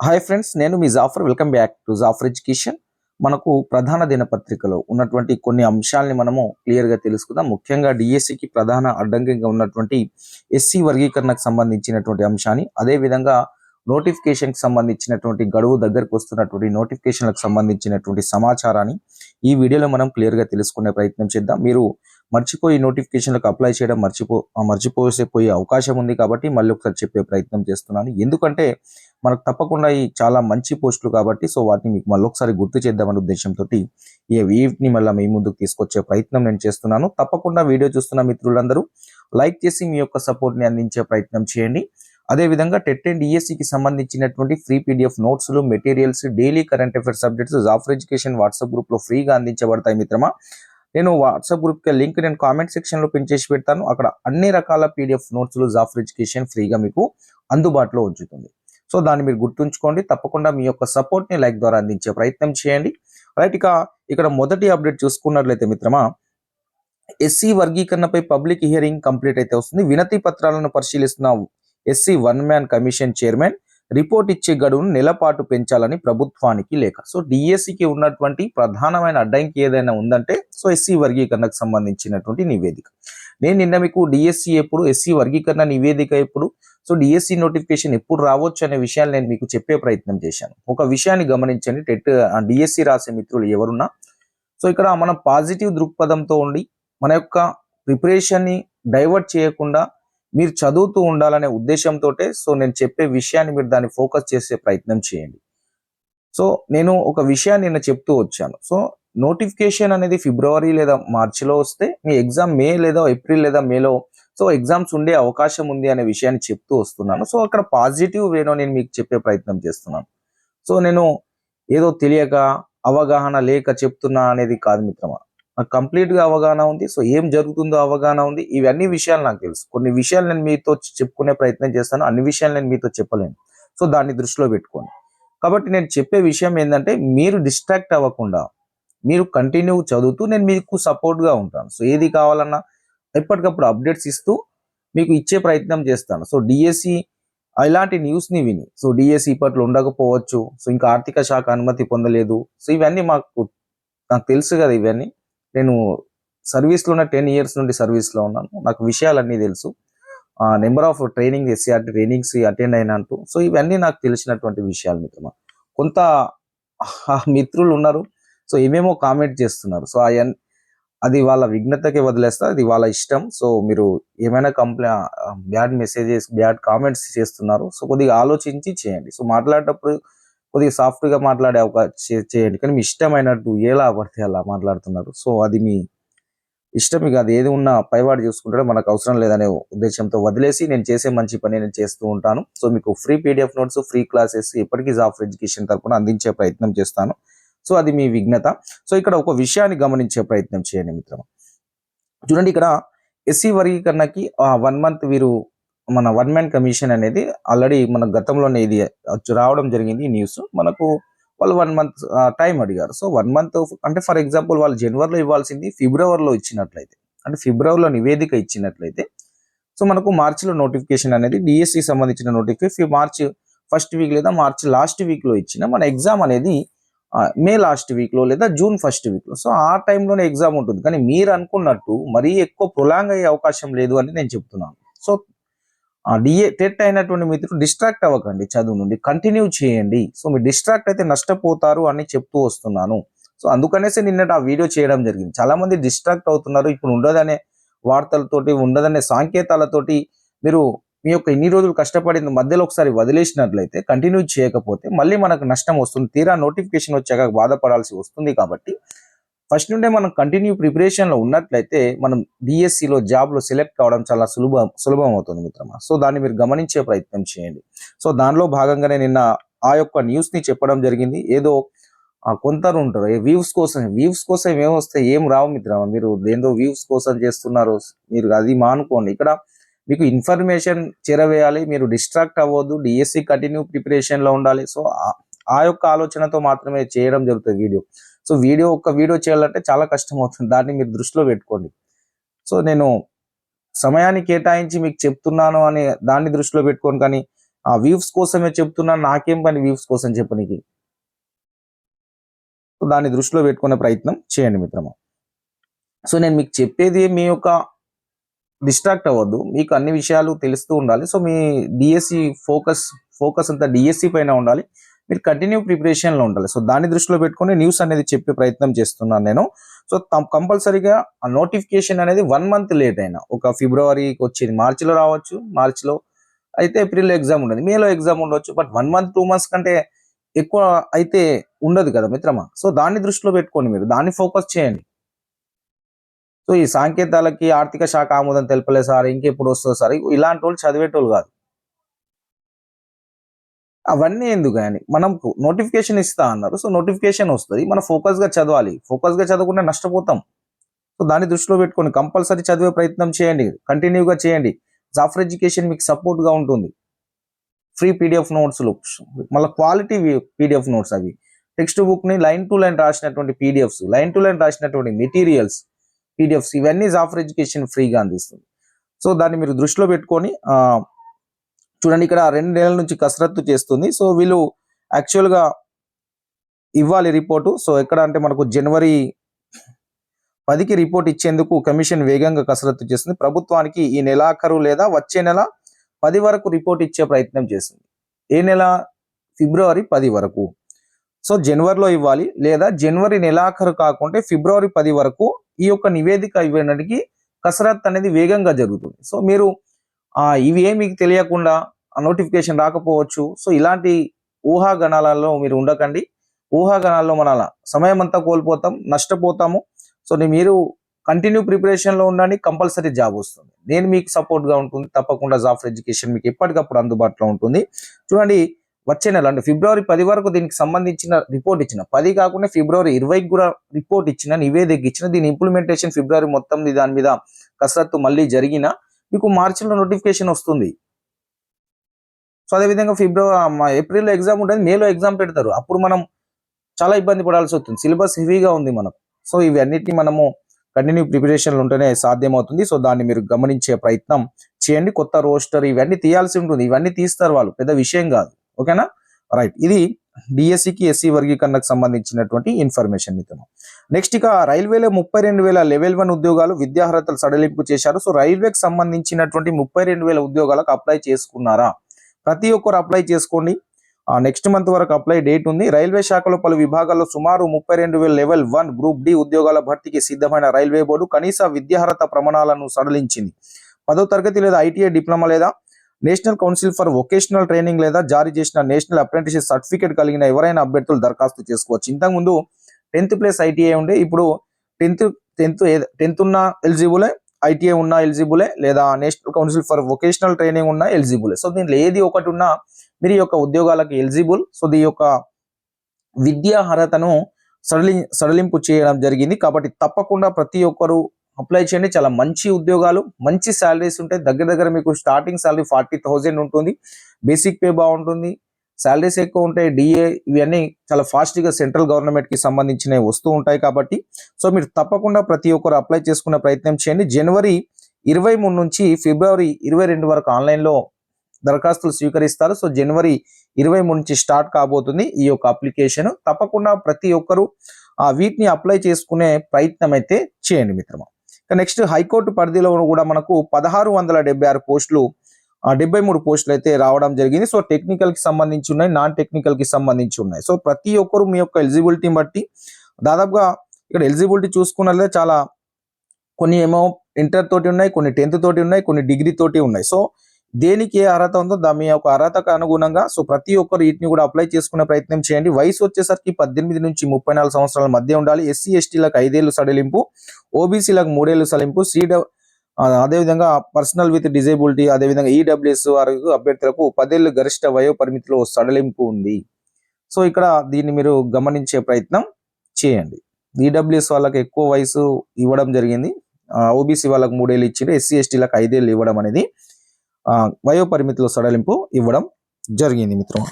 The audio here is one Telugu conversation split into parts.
హాయ్ ఫ్రెండ్స్ నేను మీ Jafar welcome back to Jafar education మనకు ప్రధాన దినపత్రికలో ఉన్నటువంటి కొన్ని అంశాలని మనము క్లియర్గా తెలుసుకుందాం. ముఖ్యంగా డిఎస్సికి ప్రధాన అడ్డంకిగా ఉన్నటువంటి ఎస్సీ వర్గీకరణకు సంబంధించినటువంటి అంశాన్ని అదే విధంగా నోటిఫికేషన్కి సంబంధించినటువంటి గడువు దగ్గరకు వస్తున్నటువంటి నోటిఫికేషన్లకు సంబంధించినటువంటి సమాచారాన్ని ఈ వీడియోలో మనం క్లియర్గా తెలుసుకునే ప్రయత్నం చేద్దాం. మీరు మర్చిపోయి నోటిఫికేషన్లకు అప్లై చేయడం మర్చిపో మర్చిపోసే పోయే అవకాశం ఉంది కాబట్టి మళ్ళీ ఒకసారి చెప్పే ప్రయత్నం చేస్తున్నాను. ఎందుకంటే మనకు తప్పకుండా ఈ చాలా మంచి పోస్టులు కాబట్టి సో వాటిని మీకు మళ్ళీ ఒకసారి గుర్తు చేద్దామనే ఉద్దేశంతో ఈ వీటిని మళ్ళీ మీ ముందుకు తీసుకొచ్చే ప్రయత్నం నేను చేస్తున్నాను. తప్పకుండా వీడియో చూస్తున్న మిత్రులందరూ లైక్ చేసి మీ యొక్క సపోర్ట్ని అందించే ప్రయత్నం చేయండి. అదే విధంగా టెట్ అండ్ ఈఎస్సికి సంబంధించినటువంటి ఫ్రీ పీడిఎఫ్ నోట్స్లు materials daily current affairs updates Jafar education WhatsApp గ్రూప్లో ఫ్రీగా అందించబడతాయి మిత్రమా. నేను వాట్సాప్ గ్రూప్కి లింక్ నేను కామెంట్ సెక్షన్లో పిన్ చేసి పెడతాను. అక్కడ అన్ని రకాల పీడిఎఫ్ నోట్స్లు జాఫర్ ఎడ్యుకేషన్ ఫ్రీగా మీకు అందుబాటులో ఉంచుతుంది. సో దాన్ని మీరు గుర్తుంచుకోండి. తప్పకుండా మీ యొక్క సపోర్ట్ని లైక్ ద్వారా అందించే ప్రయత్నం చేయండి. రైట్ ఇక ఇక్కడ మొదటి అప్డేట్ చూసుకున్నట్లయితే మిత్రమా ఎస్సీ వర్గీకరణపై పబ్లిక్ హియరింగ్ కంప్లీట్ అయితే వస్తుంది. వినతి పత్రాలను పరిశీలిస్తున్న SC one man commission chairman report ఇచ్చే గడువును నెలపాటు పెంచాలని ప్రభుత్వానికి లేఖ. సో డిఎస్సికి ఉన్నటువంటి ప్రధానమైన అడ్డంకి ఏదైనా ఉందంటే సో ఎస్సీ వర్గీకరణకు సంబంధించినటువంటి నివేదిక. నేను నిన్న మీకు డిఎస్సి ఎప్పుడు ఎస్సీ వర్గీకరణ నివేదిక ఎప్పుడు సో డిఎస్సి నోటిఫికేషన్ ఎప్పుడు రావచ్చు అనే విషయాన్ని నేను మీకు చెప్పే ప్రయత్నం చేశాను. ఒక విషయాన్ని గమనించండి. టెట్ డిఎస్సి రాసే మిత్రులు ఎవరున్నా. సో ఇక్కడ మనం పాజిటివ్ దృక్పథంతో ఉండి మన యొక్క ప్రిపరేషన్ని డైవర్ట్ చేయకుండా మీరు చదువుతూ ఉండాలనే ఉద్దేశంతో సో నేను చెప్పే విషయాన్ని మీరు దాన్ని ఫోకస్ చేసే ప్రయత్నం చేయండి. సో నేను ఒక విషయాన్ని నిన్న చెప్తూ వచ్చాను. సో నోటిఫికేషన్ అనేది ఫిబ్రవరి లేదా మార్చిలో వస్తే మీ ఎగ్జామ్ మే లేదా ఏప్రిల్ లేదా మేలో సో ఎగ్జామ్స్ ఉండే అవకాశం ఉంది అనే విషయాన్ని చెప్తూ వస్తున్నాను. సో అక్కడ పాజిటివ్ వేనో నేను మీకు చెప్పే ప్రయత్నం చేస్తున్నాను. సో నేను ఏదో తెలియక అవగాహన లేక చెప్తున్నా అనేది కాదు మిత్రమా. నాకు కంప్లీట్గా అవగాహన ఉంది. సో ఏం జరుగుతుందో అవగాహన ఉంది. ఇవన్నీ విషయాలు నాకు తెలుసు. కొన్ని విషయాలు నేను మీతో చెప్పుకునే ప్రయత్నం చేస్తాను. అన్ని విషయాలు నేను మీతో చెప్పలేను. సో దాన్ని దృష్టిలో పెట్టుకోండి. కాబట్టి నేను చెప్పే విషయం ఏంటంటే మీరు డిస్ట్రాక్ట్ అవ్వకుండా మీరు కంటిన్యూ చదువుతూ నేను మీకు సపోర్ట్గా ఉంటాను. సో ఏది కావాలన్నా ఎప్పటికప్పుడు అప్డేట్స్ ఇస్తూ మీకు ఇచ్చే ప్రయత్నం చేస్తాను. సో డిఎస్సి ఇలాంటి న్యూస్ని విని సో డిఎస్సి ఇప్పట్లో ఉండకపోవచ్చు సో ఇంకా ఆర్థిక శాఖ అనుమతి పొందలేదు సో ఇవన్నీ మాకు నాకు తెలుసు కదా ఇవన్నీ. నేను సర్వీస్లో ఉన్న టెన్ ఇయర్స్ నుండి సర్వీస్లో ఉన్నాను నాకు విషయాలన్నీ తెలుసు. Number of training SCERT trainings attend అయినట్టు సో ఇవన్నీ నాకు తెలిసినటువంటి విషయాలు మిత్రమా. కొంత మిత్రులు ఉన్నారు సో ఏమేమో కామెంట్ చేస్తున్నారు సో అయన్ అది వాళ్ళ విఘ్నతకి వదిలేస్తా అది వాళ్ళ ఇష్టం. సో మీరు ఏమైనా comply bad messages bad comments చేస్తున్నారు సో కొద్దిగా ఆలోచించి చేయండి. సో మాట్లాడేటప్పుడు కొద్దిగా సాఫ్ట్గా మాట్లాడే అవకాశం చేయండి. కానీ మీ ఇష్టమైనట్టు ఎలా పడితే అలా మాట్లాడుతున్నారు? సో అది మీ ఇష్టం ఇక అది ఏది ఉన్నా పైవాడు చూసుకుంటాడో మనకు అవసరం లేదనే ఉద్దేశంతో వదిలేసి నేను చేసే మంచి పని నేను చేస్తూ ఉంటాను. సో మీకు free PDF notes free classes ఎప్పటికీ జాఫ్ ఎడ్యుకేషన్ తరఫున అందించే ప్రయత్నం చేస్తాను. సో అది మీ విఘ్నత. సో ఇక్కడ ఒక విషయాన్ని గమనించే ప్రయత్నం చేయండి మిత్రమా. చూడండి ఇక్కడ ఎస్సీ వర్గీకరణకి వన్ మంత్ వీరు మన వన్ మ్యాన్ కమిషన్ అనేది ఆల్రెడీ మన గతంలోనే ఇది రావడం జరిగింది న్యూస్. మనకు వాళ్ళు వన్ మంత్ టైం అడిగారు. సో వన్ మంత్ అంటే ఫర్ ఎగ్జాంపుల్ వాళ్ళు జనవరిలో ఇవ్వాల్సింది ఫిబ్రవరిలో ఇచ్చినట్లయితే. అంటే ఫిబ్రవరిలో నివేదిక ఇచ్చినట్లయితే. సో మనకు మార్చిలో నోటిఫికేషన్ అనేది డిఎస్సి సంబంధించిన నోటిఫికేషన్ మార్చి ఫస్ట్ వీక్ లేదా మార్చ్ లాస్ట్ వీక్లో ఇచ్చిన మన ఎగ్జామ్ అనేది మే లాస్ట్ వీక్లో లేదా జూన్ ఫస్ట్ వీక్లో. సో ఆ టైంలోనే ఎగ్జామ్ ఉంటుంది. కానీ మీరు అనుకున్నట్టు మరీ ఎక్కువ ప్రొలాంగ్ అయ్యే అవకాశం లేదు అని నేను చెప్తున్నాను. సో డిఏ టెట్ అయినటువంటి మిత్రులు డిస్ట్రాక్ట్ అవ్వకండి చదువు నుండి. కంటిన్యూ చేయండి. సో మీరు డిస్ట్రాక్ట్ అయితే నష్టపోతారు అని చెప్తూ వస్తున్నాను. సో అందుకనేసి నిన్నటి ఆ వీడియో చేయడం జరిగింది. చాలా మంది డిస్ట్రాక్ట్ అవుతున్నారు. ఇప్పుడు ఉండదనే వార్తలతోటి ఉండదనే సాంకేతాలతోటి మీరు మీ యొక్క ఇన్ని రోజులు కష్టపడింది మధ్యలో ఒకసారి వదిలేసినట్లయితే కంటిన్యూ చేయకపోతే మళ్ళీ మనకు నష్టం వస్తుంది. తీరా నోటిఫికేషన్ వచ్చాక బాధపడాల్సి వస్తుంది కాబట్టి ఫస్ట్ నుండే మనం కంటిన్యూ ప్రిపరేషన్లో ఉన్నట్లయితే మనం డిఎస్సి లో జాబ్లో సెలెక్ట్ కావడం చాలా సులభం సులభం అవుతుంది మిత్రమా. సో దాన్ని మీరు గమనించే ప్రయత్నం చేయండి. సో దానిలో భాగంగానే నిన్న ఆ యొక్క న్యూస్ని చెప్పడం జరిగింది. ఏదో ఆ, కొందరు ఉంటారు. వ్యూస్ కోసం వ్యూస్ కోసం ఏమొస్తే ఏం రావు మిత్రమా. మీరు ఏందో వ్యూస్ కోసం చేస్తున్నారు మీరు అది మానుకోండి. ఇక్కడ మీకు ఇన్ఫర్మేషన్ చేరవేయాలి మీరు డిస్ట్రాక్ట్ అవ్వద్దు డిఎస్సి కంటిన్యూ ప్రిపరేషన్లో ఉండాలి. సో ఆ- ఆ యొక్క ఆలోచనతో మాత్రమే చేయడం జరుగుతుంది వీడియో. సో వీడియో ఒక వీడియో చేయాలంటే చాలా కష్టం అవుతుంది దాన్ని మీరు దృష్టిలో పెట్టుకోండి. సో నేను సమయాన్ని కేటాయించి మీకు చెప్తున్నాను అని దాన్ని దృష్టిలో పెట్టుకోను కానీ ఆ వ్యూస్ కోసమే చెప్తున్నాను నాకేం పని వ్యూస్ కోసం చెప్పనీకి సో దాన్ని దృష్టిలో పెట్టుకునే ప్రయత్నం చేయండి మిత్రమా. సో నేను మీకు చెప్పేది మీ యొక్క డిస్ట్రాక్ట్ అవ్వద్దు. మీకు అన్ని విషయాలు తెలుస్తూ ఉండాలి. సో మీ డిఎస్సి ఫోకస్ ఫోకస్ అంతా డిఎస్సి పైన ఉండాలి. మీరు కంటిన్యూ ప్రిపరేషన్లో ఉండాలి. సో దాన్ని దృష్టిలో పెట్టుకొని న్యూస్ అనేది చెప్పే ప్రయత్నం చేస్తున్నాను నేను. సో కంపల్సరీగా ఆ నోటిఫికేషన్ అనేది వన్ మంత్ లేట్ అయినా. ఒక ఫిబ్రవరికి వచ్చేది. మార్చిలో రావచ్చు మార్చిలో అయితే ఏప్రిల్లో ఎగ్జామ్ ఉండదు. మేలో ఎగ్జామ్ ఉండొచ్చు but one month two months కంటే ఎక్కువ అయితే ఉండదు కదా మిత్రమా? సో దాన్ని దృష్టిలో పెట్టుకోండి మీరు దాన్ని ఫోకస్ చేయండి. సో ఈ సాంకేతాలకి ఆర్థిక శాఖ ఆమోదం తెలపలేదు సార్ ఇంకెప్పుడు వస్తుంది సార్? ఇలాంటి వాళ్ళు చదివేటోళ్ళు కాదు. అవన్నీ ఎందుకు కానీ మనకు నోటిఫికేషన్ ఇస్తా అన్నారు. సో నోటిఫికేషన్ వస్తుంది. మనం ఫోకస్గా చదవాలి. ఫోకస్గా చదవకుండా నష్టపోతాం. సో దాన్ని దృష్టిలో పెట్టుకొని కంపల్సరీ చదివే ప్రయత్నం చేయండి. కంటిన్యూగా చేయండి. జాఫర్ ఎడ్యుకేషన్ మీకు సపోర్ట్గా ఉంటుంది. ఫ్రీ పీడిఎఫ్ నోట్స్లు మళ్ళీ క్వాలిటీ పీడిఎఫ్ నోట్స్ అవి. టెక్స్ట్ బుక్ని లైన్ టు లైన్ రాసినటువంటి పీడిఎఫ్స్ లైన్ టు లైన్ రాసినటువంటి మెటీరియల్స్ పీడిఎఫ్స్ ఇవన్నీ జాఫర్ ఎడ్యుకేషన్ ఫ్రీగా అందిస్తుంది. సో దాన్ని మీరు దృష్టిలో పెట్టుకొని చూడండి ఇక్కడ రెండు నెలల నుంచి కసరత్తు చేస్తుంది. సో వీళ్ళు యాక్చువల్గా ఇవ్వాలి రిపోర్టు. సో ఎక్కడ అంటే మనకు జనవరి పదికి రిపోర్ట్ ఇచ్చేందుకు కమిషన్ వేగంగా కసరత్తు చేస్తుంది. ప్రభుత్వానికి ఈ నెలాఖరు లేదా వచ్చే నెల పది వరకు రిపోర్ట్ ఇచ్చే ప్రయత్నం చేస్తుంది. ఏ నెల? ఫిబ్రవరి పది వరకు. సో జనవరిలో ఇవ్వాలి లేదా జనవరి నెలాఖరు కాకుంటే ఫిబ్రవరి పది వరకు ఈ యొక్క నివేదిక ఇవ్వడానికి కసరత్ అనేది వేగంగా జరుగుతుంది. సో మీరు ఇవి ఏమి మీకు తెలియకుండా నోటిఫికేషన్ రాకపోవచ్చు. సో ఇలాంటి ఊహాగణాలలో మీరు ఉండకండి. ఊహాగణాల్లో మన సమయం అంతా కోల్పోతాం నష్టపోతాము. సో మీరు కంటిన్యూ ప్రిపరేషన్లో ఉండండి కంపల్సరీ జాబ్ వస్తుంది. నేను మీకు సపోర్ట్గా ఉంటుంది తప్పకుండా జాఫర్ ఎడ్యుకేషన్ మీకు ఎప్పటికప్పుడు అందుబాటులో ఉంటుంది. చూడండి వచ్చే నెల అంటే ఫిబ్రవరి పది వరకు దీనికి సంబంధించిన రిపోర్ట్ ఇచ్చిన. పది కాకుండా ఫిబ్రవరి ఇరవైకి కూడా రిపోర్ట్ ఇచ్చిన నివేదిక ఇచ్చిన. దీని ఇంప్లిమెంటేషన్ ఫిబ్రవరి మొత్తం దాని మీద కసరత్తు మళ్ళీ జరిగిన. మీకు మార్చిలో నోటిఫికేషన్ వస్తుంది. సో అదేవిధంగా ఫిబ్రవరి ఏప్రిల్లో ఎగ్జామ్ ఉంటుంది మేలో ఎగ్జామ్ పెడతారు. అప్పుడు మనం చాలా ఇబ్బంది పడాల్సి వస్తుంది. సిలబస్ హెవీగా ఉంది మనకు. సో ఇవన్నిటిని మనము కంటిన్యూ ప్రిపరేషన్లు ఉంటేనే సాధ్యమవుతుంది. సో దాన్ని మీరు గమనించే ప్రయత్నం చేయండి. కొత్త రోస్టర్ ఇవన్నీ తీయాల్సి ఉంటుంది. ఇవన్నీ తీస్తారు వాళ్ళు. పెద్ద విషయం కాదు. ఓకేనా? రైట్ ఇది డిఎస్సికి ఎస్సీ వర్గీకరణకు సంబంధించినటువంటి ఇన్ఫర్మేషన్ మిత్రము నెక్స్ట్ ఇక రైల్వేలో ముప్పై రెండు వేల లెవెల్ వన్ ఉద్యోగాలు విద్యార్హతలు సడలింపు చేశారు. సో రైల్వేకి సంబంధించినటువంటి ముప్పై రెండు వేల ఉద్యోగాలకు అప్లై చేసుకున్నారా? ప్రతి ఒక్కరు అప్లై చేసుకోండి. నెక్స్ట్ మంత్ వరకు అప్లై డేట్ ఉంది. రైల్వే శాఖలో పలు విభాగాల్లో సుమారు ముప్పై రెండు వేల లెవెల్ వన్ గ్రూప్ డి ఉద్యోగాల భర్తీకి సిద్ధమైన రైల్వే బోర్డు కనీస విద్యార్హత ప్రమాణాలను సడలించింది. పదో తరగతి లేదా ఐటీఐ డిప్లొమా లేదా? National Council for Vocational Training లేదా జారీ చేసిన నేషనల్ అప్రెంటిస్షిప్ సర్టిఫికేట్ కలిగిన ఎవరైనా అభ్యర్థులు దరఖాస్తు చేసుకోవచ్చు. ఇంతకుముందు టెన్త్ ప్లస్ ఐటీఐ ఉండే ఇప్పుడు టెన్త్ టెన్త్ టెన్త్ ఉన్న ఎలిజిబులే ఐటీఐ ఉన్న ఎలిజిబులే లేదా National Council for Vocational Training ఉన్న ఎలిజిబులే. సో దీంట్లో ఏది ఒకటి ఉన్నా మీరు ఈ యొక్క ఉద్యోగాలకు ఎలిజిబుల్. సో దీని యొక్క విద్యా అర్హతను సడలి సడలింపు చేయడం జరిగింది. కాబట్టి తప్పకుండా ప్రతి ఒక్కరు అప్లై చేయండి. చాలా మంచి ఉద్యోగాలు మంచి శాలరీస్ ఉంటాయి. దగ్గర దగ్గర మీకు స్టార్టింగ్ శాలరీ ఫార్టీ థౌజండ్ ఉంటుంది. బేసిక్ పే బాగుంటుంది. శాలరీస్ ఎక్కువ ఉంటాయి. డిఏ ఇవన్నీ చాలా ఫాస్ట్గా సెంట్రల్ గవర్నమెంట్కి సంబంధించినవి వస్తూ ఉంటాయి కాబట్టి. సో మీరు తప్పకుండా ప్రతి ఒక్కరు అప్లై చేసుకునే ప్రయత్నం చేయండి. జనవరి ఇరవై మూడు నుంచి ఫిబ్రవరి ఇరవై రెండు వరకు ఆన్లైన్లో దరఖాస్తులు స్వీకరిస్తారు. సో జనవరి ఇరవై మూడు నుంచి స్టార్ట్ కాబోతుంది ఈ యొక్క అప్లికేషన్. తప్పకుండా ప్రతి ఒక్కరు ఆ వీటిని అప్లై చేసుకునే ప్రయత్నం అయితే చేయండి మిత్రమా. నెక్స్ట్ హైకోర్టు పరిధిలో కూడా మనకు పదహారు వందల డెబ్బై ఆరు పోస్టులు ఆ, డెబ్బై మూడు పోస్టులు అయితే రావడం జరిగింది. సో టెక్నికల్కి సంబంధించి ఉన్నాయి నాన్ టెక్నికల్కి సంబంధించి ఉన్నాయి. సో ప్రతి ఒక్కరు మీ యొక్క ఎలిజిబిలిటీని బట్టి దాదాపుగా ఇక్కడ ఎలిజిబిలిటీ చూసుకున్నట్లయితే చాలా కొన్ని ఏమో ఇంటర్ తోటి ఉన్నాయి కొన్ని టెన్త్ తోటి ఉన్నాయి కొన్ని డిగ్రీ తోటి ఉన్నాయి. సో దేనికి ఏ అర్హత ఉందో దా మీ యొక్క అర్హతకు అనుగుణంగా సో ప్రతి ఒక్కరు వీటిని కూడా అప్లై చేసుకునే ప్రయత్నం చేయండి. వయసు వచ్చేసరికి పద్దెనిమిది నుంచి ముప్పై నాలుగు సంవత్సరాల మధ్య ఉండాలి. ఎస్సీ ఎస్టీలకు ఐదేళ్ళు సడలింపు ఓబీసీలకు మూడేళ్ళు సడలింపు సీడ అదేవిధంగా పర్సనల్ విత్ డిజేబిలిటీ అదేవిధంగా ఈడబ్ల్యూఎస్ వారికి అభ్యర్థులకు పదేళ్ళు గరిష్ట వయో పరిమితిలో సడలింపు ఉంది. సో ఇక్కడ దీన్ని మీరు గమనించే ప్రయత్నం చేయండి. ఈడబ్ల్యూఎస్ వాళ్ళకి ఎక్కువ వయసు ఇవ్వడం జరిగింది. ఓబీసీ వాళ్ళకు మూడేళ్ళు ఇచ్చిండ్రు ఎస్సీ ఎస్టీలకు ఐదేళ్ళు ఇవ్వడం అనేది. వయో పరిమితిలో సడలింపు ఇవ్వడం జరిగింది మిత్రం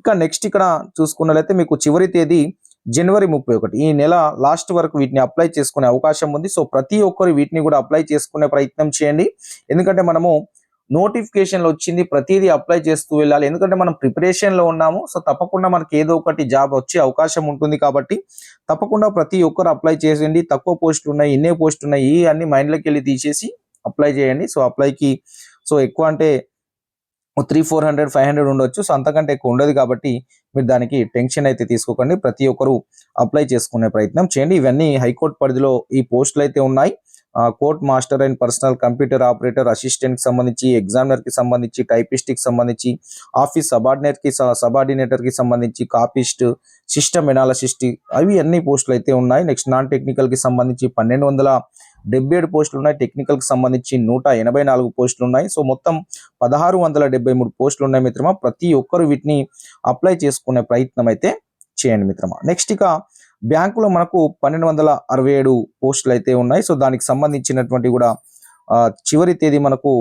ఇక నెక్స్ట్ ఇక్కడ చూసుకున్నట్లయితే మీకు చివరి తేదీ జనవరి ముప్పై ఒకటి. ఈ నెల లాస్ట్ వరకు వీటిని అప్లై చేసుకునే అవకాశం ఉంది. సో ప్రతి ఒక్కరు వీటిని కూడా అప్లై చేసుకునే ప్రయత్నం చేయండి. ఎందుకంటే మనము నోటిఫికేషన్ వచ్చింది ప్రతిదీ అప్లై చేస్తూ వెళ్ళాలి. ఎందుకంటే మనం ప్రిపరేషన్లో ఉన్నాము. సో తప్పకుండా మనకి ఏదో ఒకటి జాబ్ వచ్చే అవకాశం ఉంటుంది కాబట్టి తప్పకుండా ప్రతి ఒక్కరు అప్లై చేసేయండి తక్కువ పోస్టులు ఉన్నాయి ఎన్నే పోస్టులు ఉన్నాయి అన్ని మైండ్లోకి వెళ్ళి తీసేసి అప్లై చేయండి. సో అప్లైకి సో ఎక్కువ అంటే three four hundred five hundred ఉండొచ్చు. సో అంతకంటే ఎక్కువ ఉండదు కాబట్టి మీరు దానికి టెన్షన్ అయితే తీసుకోకండి. ప్రతి ఒక్కరు అప్లై చేసుకునే ప్రయత్నం చేయండి. ఇవన్నీ హైకోర్టు పరిధిలో ఈ పోస్టులు అయితే ఉన్నాయి. Court master and personal computer operator అసిస్టెంట్కి సంబంధించి ఎగ్జామినర్కి సంబంధించి టైపిస్ట్కి సంబంధించి ఆఫీస్ సబార్డినేట్కి కి సబార్డినేటర్కి సంబంధించి కాపిస్ట్ సిస్టమ్ ఎనాలసిస్ట్ అవి అన్ని పోస్టులు అయితే ఉన్నాయి. నెక్స్ట్ నాన్ టెక్నికల్కి సంబంధించి పన్నెండు వందల డెబ్బై ఏడు పోస్టులు ఉన్నాయి టెక్నికల్కి సంబంధించి నూట ఎనభై నాలుగు పోస్టులు ఉన్నాయి సో మొత్తం పదహారు వందల డెబ్బై మూడు పోస్టులు ఉన్నాయి మిత్రమా. ప్రతి ఒక్కరు వీటిని అప్లై చేసుకునే ప్రయత్నం అయితే చేయండి మిత్రమా. నెక్స్ట్ ఇక బ్యాంకులో మనకు పన్నెండు వందల అరవై ఏడు పోస్టులు అయితే ఉన్నాయి. సో దానికి సంబంధించినటువంటి కూడా చివరి తేదీ మనకు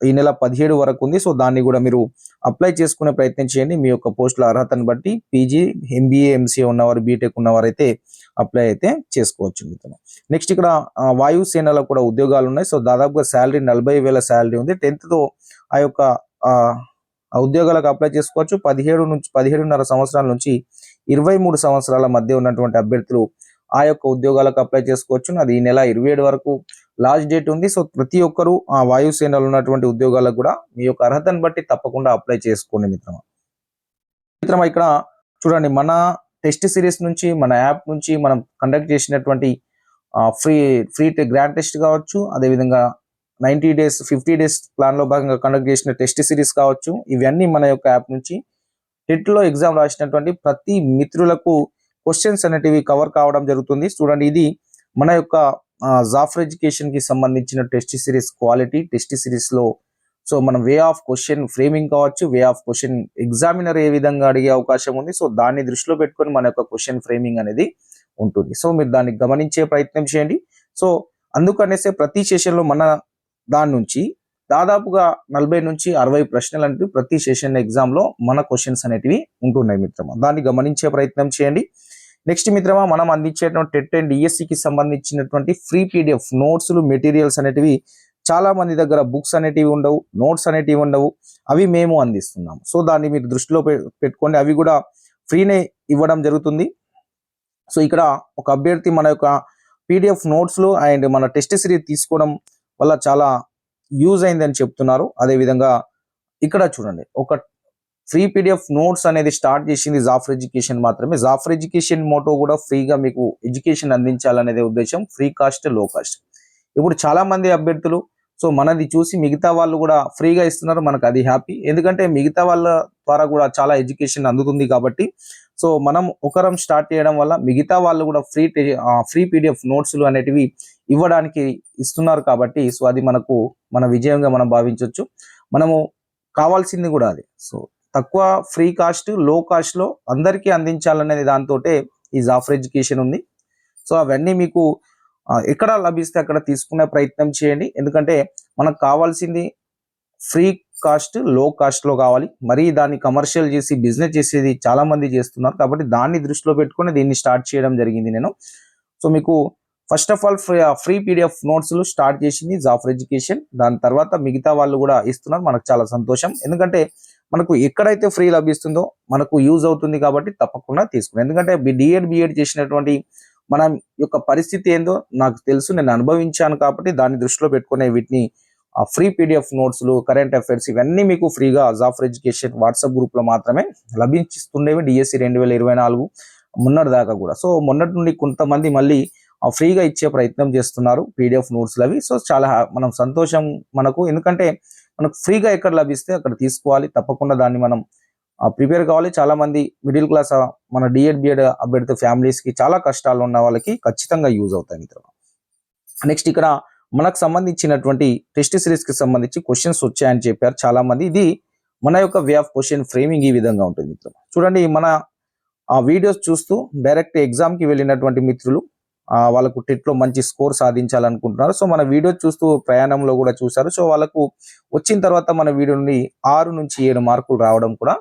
ఈ నెల పదిహేడు వరకు ఉంది. సో దాన్ని కూడా మీరు అప్లై చేసుకునే ప్రయత్నం చేయండి. మీ యొక్క పోస్టుల అర్హతను బట్టి పీజీ ఎంబీఏ ఎంసీఏ ఉన్నవారు బీటెక్ ఉన్నవారు అయితే అప్లై అయితే చేసుకోవచ్చు మిత్రమా నెక్స్ట్ ఇక్కడ వాయుసేనలో కూడా ఉద్యోగాలు ఉన్నాయి. సో దాదాపుగా శాలరీ నలభై వేల శాలరీ ఉంది. టెన్త్తో ఆ యొక్క ఉద్యోగాలకు అప్లై చేసుకోవచ్చు. పదిహేడు నుంచి పదిహేడున్నర సంవత్సరాల నుంచి ఇరవై మూడు సంవత్సరాల మధ్య ఉన్నటువంటి అభ్యర్థులు ఆ యొక్క ఉద్యోగాలకు అప్లై చేసుకోవచ్చు. అది ఈ నెల ఇరవై ఏడు వరకు లాస్ట్ డేట్ ఉంది. సో ప్రతి ఒక్కరు ఆ వాయుసేనలో ఉన్నటువంటి ఉద్యోగాలకు కూడా మీ యొక్క అర్హతను బట్టి తప్పకుండా అప్లై చేసుకోండి మిత్రమా. మిత్రమా ఇక్కడ చూడండి మన టెస్ట్ సిరీస్ నుంచి మన యాప్ నుంచి మనం కండక్ట్ చేసినటువంటి ఫ్రీ ఫ్రీ గ్రాండ్ టెస్ట్ కావచ్చు అదేవిధంగా నైంటీ డేస్ ఫిఫ్టీ డేస్ ప్లాన్లో భాగంగా కండక్ట్ చేసిన టెస్ట్ సిరీస్ కావచ్చు ఇవన్నీ మన యొక్క యాప్ నుంచి టెట్లో ఎగ్జామ్ రాసినటువంటి ప్రతి మిత్రులకు క్వశ్చన్స్ అనేటివి కవర్ కావడం జరుగుతుంది. చూడండి ఇది మన యొక్క జాఫర్ ఎడ్యుకేషన్కి సంబంధించిన టెస్ట్ సిరీస్ క్వాలిటీ టెస్ట్ సిరీస్లో సో మనం వే ఆఫ్ క్వశ్చన్ ఫ్రేమింగ్ కావచ్చు వే ఆఫ్ క్వశ్చన్ ఎగ్జామినర్ ఏ విధంగా అడిగే అవకాశం ఉంది. సో దాన్ని దృష్టిలో పెట్టుకొని మన యొక్క క్వశ్చన్ ఫ్రేమింగ్ అనేది ఉంటుంది. సో మీరు దాన్ని గమనించే ప్రయత్నం చేయండి. సో అందుకనేసే ప్రతి సెషన్లో మన దాని నుంచి దాదాపుగా నలభై నుంచి అరవై ప్రశ్నలు అంటూ ప్రతి సెషన్ ఎగ్జామ్లో మన క్వశ్చన్స్ అనేటివి ఉంటున్నాయి మిత్రమా. దాన్ని గమనించే ప్రయత్నం చేయండి. నెక్స్ట్ మిత్రమా మనం అందించేటువంటి టెట్ అండ్ డిఎస్సి కి సంబంధించినటువంటి ఫ్రీ పీడిఎఫ్ నోట్స్లు మెటీరియల్స్ అనేటివి చాలా మంది దగ్గర బుక్స్ అనేటివి ఉండవు నోట్స్ అనేటివి ఉండవు అవి మేము అందిస్తున్నాం. సో దాన్ని మీరు దృష్టిలో పె- పెట్టుకోండి. అవి కూడా ఫ్రీనే ఇవ్వడం జరుగుతుంది. సో ఇక్కడ ఒక అభ్యర్థి మన యొక్క పీడిఎఫ్ నోట్స్లు అండ్ మన టెస్ట్ సిరీస్ తీసుకోవడం వల్ల చాలా యూజ్ అయిందని చెప్తున్నారు. అదే విధంగా ఇక్కడ చూడండి. ఒక ఫ్రీ పీడిఎఫ్ నోట్స్ అనేది స్టార్ట్ చేసింది జాఫర్ ఎడ్యుకేషన్ మాత్రమే. జాఫర్ ఎడ్యుకేషన్ మోటో కూడా ఫ్రీగా మీకు ఎడ్యుకేషన్ అందించాలనేదే ఉద్దేశం. ఫ్రీ కాస్ట్లో కాస్ట్ ఇప్పుడు చాలా మంది అభ్యర్థులు సో మనది చూసి మిగతా వాళ్ళు కూడా ఫ్రీగా ఇస్తున్నారు మనకు అది హ్యాపీ. ఎందుకంటే మిగతా వాళ్ళ ద్వారా కూడా చాలా ఎడ్యుకేషన్ అందుతుంది కాబట్టి. సో మనం ఒకరం స్టార్ట్ చేయడం వల్ల మిగతా వాళ్ళు కూడా ఫ్రీ ఫ్రీ పీడిఎఫ్ నోట్స్లు అనేటివి ఇవ్వడానికి ఇస్తున్నారు కాబట్టి సో అది మనకు మన విజయంగా మనం భావించవచ్చు మనము కావాల్సింది కూడా అది. సో తక్కువ ఫ్రీ కాస్ట్లో కాస్ట్లో అందరికీ అందించాలనేది దాంతో ఈ జాఫర్ ఎడ్యుకేషన్ ఉంది. సో అవన్నీ మీకు ఎక్కడ లభిస్తే అక్కడ తీసుకునే ప్రయత్నం చేయండి. ఎందుకంటే మనకు కావాల్సింది ఫ్రీ కాస్ట్లో కాస్ట్లో కావాలి. మరీ దాన్ని కమర్షియల్ చేసి బిజినెస్ చేసేది చాలా మంది చేస్తున్నారు. కాబట్టి దాన్ని దృష్టిలో పెట్టుకుని దీన్ని స్టార్ట్ చేయడం జరిగింది నేను. సో మీకు first of all free free PDF నోట్స్లు స్టార్ట్ చేసింది జాఫర్ ఎడ్యుకేషన్ దాని తర్వాత మిగతా వాళ్ళు కూడా ఇస్తున్నారు. మనకు చాలా సంతోషం. ఎందుకంటే మనకు ఎక్కడైతే ఫ్రీ లభిస్తుందో మనకు యూజ్ అవుతుంది కాబట్టి తప్పకుండా తీసుకుని. ఎందుకంటే డిఎడ్ బిఎడ్ చేసినటువంటి మన యొక్క పరిస్థితి ఏందో నాకు తెలుసు నేను అనుభవించాను కాబట్టి దాన్ని దృష్టిలో పెట్టుకునే వీటిని ఆ ఫ్రీ పీడిఎఫ్ నోట్స్లు కరెంట్ అఫైర్స్ ఇవన్నీ మీకు ఫ్రీగా జాఫర్ ఎడ్యుకేషన్ వాట్సాప్ గ్రూప్లో మాత్రమే లభించిస్తుండేవి. డిఎస్సి రెండు వేల ఇరవై నాలుగు మొన్నటి దాకా కూడా. సో మొన్నటి నుండి కొంతమంది మళ్ళీ ఆ ఫ్రీగా ఇచ్చే ప్రయత్నం చేస్తున్నారు పీడిఎఫ్ నోట్స్లు అవి. సో చాలా మనం సంతోషం మనకు. ఎందుకంటే మనకు ఫ్రీగా ఎక్కడ లభిస్తే అక్కడ తీసుకోవాలి. తప్పకుండా దాన్ని మనం ప్రిపేర్ కావాలి. చాలా మంది మిడిల్ క్లాస్ మన డిఎడ్ బిఎడ్ అభ్యర్థి ఫ్యామిలీస్కి చాలా కష్టాలు ఉన్న వాళ్ళకి ఖచ్చితంగా యూజ్ అవుతాయి మిత్రులు. నెక్స్ట్ ఇక్కడ మనకు సంబంధించినటువంటి టెస్ట్ సిరీస్కి సంబంధించి క్వశ్చన్స్ వచ్చాయని చెప్పారు చాలా మంది. ఇది మన యొక్క వే ఆఫ్ క్వశ్చన్ ఫ్రేమింగ్ ఈ విధంగా ఉంటుంది మిత్రులు. చూడండి మన ఆ వీడియోస్ చూస్తూ డైరెక్ట్ ఎగ్జామ్కి వెళ్ళినటువంటి మిత్రులు వాళ్ళకు టెట్లో మంచి స్కోర్ సాధించాలనుకుంటున్నారు. సో మన వీడియో చూస్తూ ప్రయాణంలో కూడా చూశారు. సో వాళ్ళకు వచ్చిన తర్వాత మన వీడియో నుండి ఆరు నుంచి ఏడు మార్కులు రావడం కూడా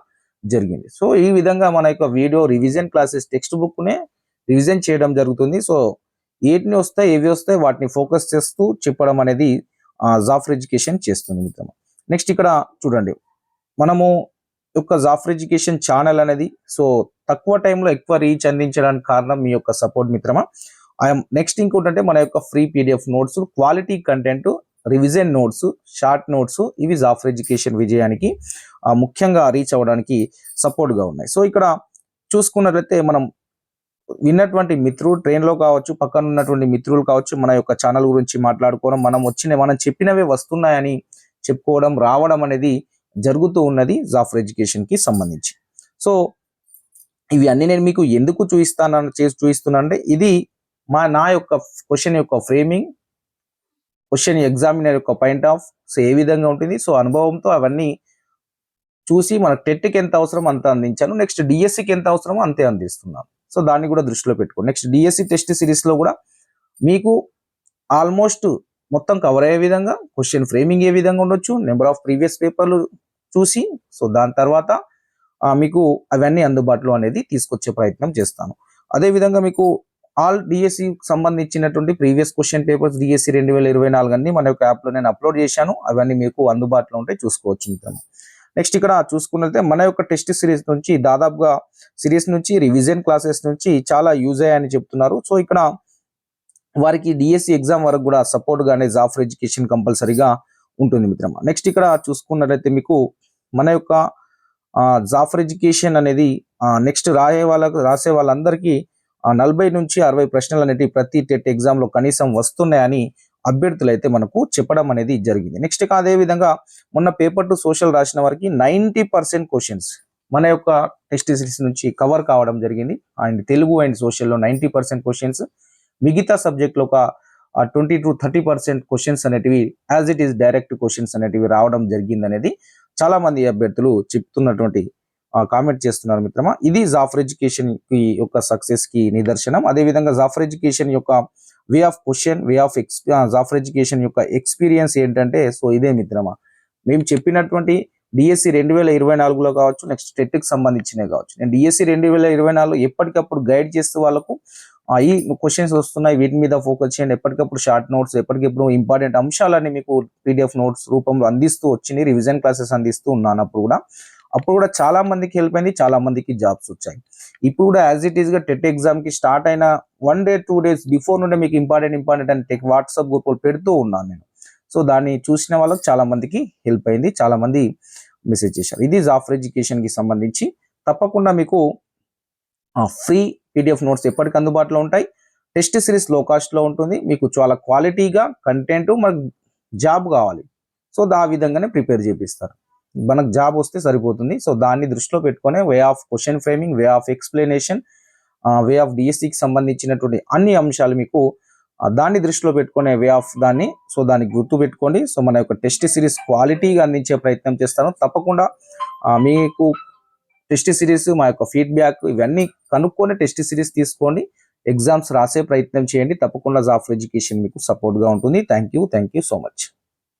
జరిగింది. సో ఈ విధంగా మన యొక్క video revision classes text book నే రివిజన్ చేయడం జరుగుతుంది. సో ఏటిని వస్తాయి ఏవి వస్తాయి వాటిని ఫోకస్ చేస్తూ చెప్పడం అనేది జాఫర్ ఎడ్యుకేషన్ చేస్తుంది మిత్రమా. నెక్స్ట్ ఇక్కడ చూడండి. మనము యొక్క జాఫర్ ఎడ్యుకేషన్ ఛానల్ అనేది సో తక్కువ టైంలో ఎక్కువ రీచ్ అందించడానికి కారణం మీ యొక్క సపోర్ట్ మిత్రమా. నెక్స్ట్ ఇంకోటంటే మన యొక్క free PDF notes quality content revision notes short notes ఇవి జాఫర్ ఎడ్యుకేషన్ విజయానికి ముఖ్యంగా రీచ్ అవ్వడానికి సపోర్ట్గా ఉన్నాయి. సో ఇక్కడ చూసుకున్నట్లయితే మనం విన్నటువంటి మిత్రులు ట్రైన్లో కావచ్చు పక్కన ఉన్నటువంటి మిత్రులు కావచ్చు మన యొక్క ఛానల్ గురించి మాట్లాడుకోవడం మనం వచ్చిన మనం చెప్పినవే వస్తున్నాయని చెప్పుకోవడం రావడం అనేది జరుగుతూ ఉన్నది జాఫర్ ఎడ్యుకేషన్కి సంబంధించి. సో ఇవి అన్ని నేను మీకు ఎందుకు చూపిస్తానని చేసి చూపిస్తున్నా అంటే ఇది మా నా యొక్క క్వశ్చన్ యొక్క ఫ్రేమింగ్ క్వశ్చన్ ఎగ్జామినర్ యొక్క పాయింట్ ఆఫ్ సో ఏ విధంగా ఉంటుంది? సో అనుభవంతో అవన్నీ చూసి మనకు టెట్కి ఎంత అవసరం అంత అందించాను. నెక్స్ట్ డిఎస్సికి ఎంత అవసరమో అంతే అందిస్తున్నాను. సో దాన్ని కూడా దృష్టిలో పెట్టుకో నెక్స్ట్ డిఎస్సి టెస్ట్ సిరీస్లో కూడా మీకు ఆల్మోస్ట్ మొత్తం కవర్ అయ్యే విధంగా క్వశ్చన్ ఫ్రేమింగ్ ఏ విధంగా ఉండొచ్చు నెంబర్ ఆఫ్ ప్రీవియస్ పేపర్లు చూసి సో దాని తర్వాత మీకు అవన్నీ అందుబాటులో అనేది తీసుకొచ్చే ప్రయత్నం చేస్తాను. అదే విధంగా మీకు ఆల్ డిఎస్సి సంబంధించినటువంటి ప్రీవియస్ క్వశ్చన్ పేపర్స్ డిఎస్సి రెండు వేల ఇరవై నాలుగు అన్ని మన యొక్క యాప్లో నేను అప్లోడ్ చేశాను. అవన్నీ మీకు అందుబాటులో ఉంటే చూసుకోవచ్చు మిత్రమా. నెక్స్ట్ ఇక్కడ చూసుకున్నట్లయితే మన యొక్క టెస్ట్ సిరీస్ నుంచి దాదాపుగా సిరీస్ నుంచి రివిజన్ క్లాసెస్ నుంచి చాలా యూజ్ అయ్యాయని చెప్తున్నారు. సో ఇక్కడ వారికి డిఎస్సి ఎగ్జామ్ వరకు కూడా సపోర్ట్ గానే జాఫర్ ఎడ్యుకేషన్ కంపల్సరీగా ఉంటుంది మిత్రమా. నెక్స్ట్ ఇక్కడ చూసుకున్నట్లయితే మీకు మన యొక్క జాఫర్ ఎడ్యుకేషన్ అనేది నెక్స్ట్ రాసే వాళ్ళకు రాసే వాళ్ళందరికీ నలభై నుంచి అరవై ప్రశ్నలు అనేవి ప్రతి టెట్ ఎగ్జామ్లో కనీసం వస్తున్నాయని అభ్యర్థులు అయితే మనకు చెప్పడం అనేది జరిగింది. నెక్స్ట్ ఇక అదే విధంగా మొన్న పేపర్ టు సోషల్ రాసిన వారికి నైంటీ పర్సెంట్ క్వశ్చన్స్ మన యొక్క టెస్ట్ సిరీస్ నుంచి కవర్ కావడం జరిగింది. అండ్ తెలుగు అండ్ సోషల్లో నైంటీ పర్సెంట్ క్వశ్చన్స్. మిగతా సబ్జెక్ట్లో ఒక twenty to thirty percent questions అనేటివి as it is direct questions అనేటివి రావడం జరిగింది అనేది చాలా మంది అభ్యర్థులు చెప్తున్నటువంటి కామెంట్ చేస్తున్నారు మిత్రమా. ఇది జాఫర్ ఎడ్యుకేషన్కి యొక్క సక్సెస్కి నిదర్శనం. అదే విధంగా జాఫర్ ఎడ్యుకేషన్ యొక్క way of question way of X Jafar education యొక్క ఎక్స్పీరియన్స్ ఏంటంటే సో ఇదే మిత్రమా. మేము చెప్పినటువంటి డిఎస్సి రెండు వేల ఇరవై నాలుగులో కావచ్చు నెక్స్ట్ టెట్కి సంబంధించినవి కావచ్చు. నేను డిఎస్సి రెండు వేల ఇరవై నాలుగు ఎప్పటికప్పుడు గైడ్ చేస్తూ వాళ్ళకు ఈ క్వశ్చన్స్ వస్తున్నాయి వీటి మీద ఫోకస్ చేయండి. ఎప్పటికప్పుడు షార్ట్ నోట్స్ ఎప్పటికప్పుడు ఇంపార్టెంట్ అంశాలన్నీ మీకు పీడిఎఫ్ నోట్స్ రూపంలో అందిస్తూ వచ్చినాయి రివిజన్ క్లాసెస్ అందిస్తూ ఉన్నాను అప్పుడు కూడా. అప్పుడు కూడా చాలా మందికి హెల్ప్ అయింది చాలా మందికి జాబ్స్ వచ్చాయి. ఇప్పుడు కూడా యాజ్ ఇట్ ఈస్గా టెట్ ఎగ్జామ్కి స్టార్ట్ అయిన one day two days before నుండే మీకు ఇంపార్టెంట్ ఇంపార్టెంట్ అని టెక్ వాట్సాప్ గ్రూప్ పెడుతూ ఉన్నాను నేను. సో దాన్ని చూసిన వాళ్ళకి చాలా మందికి హెల్ప్ అయింది చాలా మంది మెసేజ్ చేశారు. ఇది జాఫర్ ఎడ్యుకేషన్కి సంబంధించి. తప్పకుండా మీకు ఫ్రీ పీడిఎఫ్ నోట్స్ ఎప్పటికి అందుబాటులో ఉంటాయి. టెస్ట్ సిరీస్లో కాస్ట్లో ఉంటుంది. మీకు చాలా క్వాలిటీగా కంటెంట్ మనకు జాబ్ కావాలి. సో ఆ విధంగానే ప్రిపేర్ చేపిస్తారు. మనకు జాబ్ వస్తే సరిపోతుంది. సో దాన్ని దృష్టిలో పెట్టుకునే way of question framing way of explanation way of డిఎస్సికి సంబంధించినటువంటి అన్ని అంశాలు మీకు దాన్ని దృష్టిలో పెట్టుకునే వే ఆఫ్ దాన్ని సో దాన్ని గుర్తు పెట్టుకోండి. సో మన యొక్క టెస్ట్ సిరీస్ క్వాలిటీగా అందించే ప్రయత్నం చేస్తాను. తప్పకుండా మీకు టెస్ట్ సిరీస్ మా యొక్క ఫీడ్బ్యాక్ ఇవన్నీ కనుక్కొని టెస్ట్ సిరీస్ తీసుకోండి. ఎగ్జామ్స్ రాసే ప్రయత్నం చేయండి. తప్పకుండా జాఫ్ ఎడ్యుకేషన్ మీకు సపోర్ట్గా ఉంటుంది. Thank you. Thank you so much.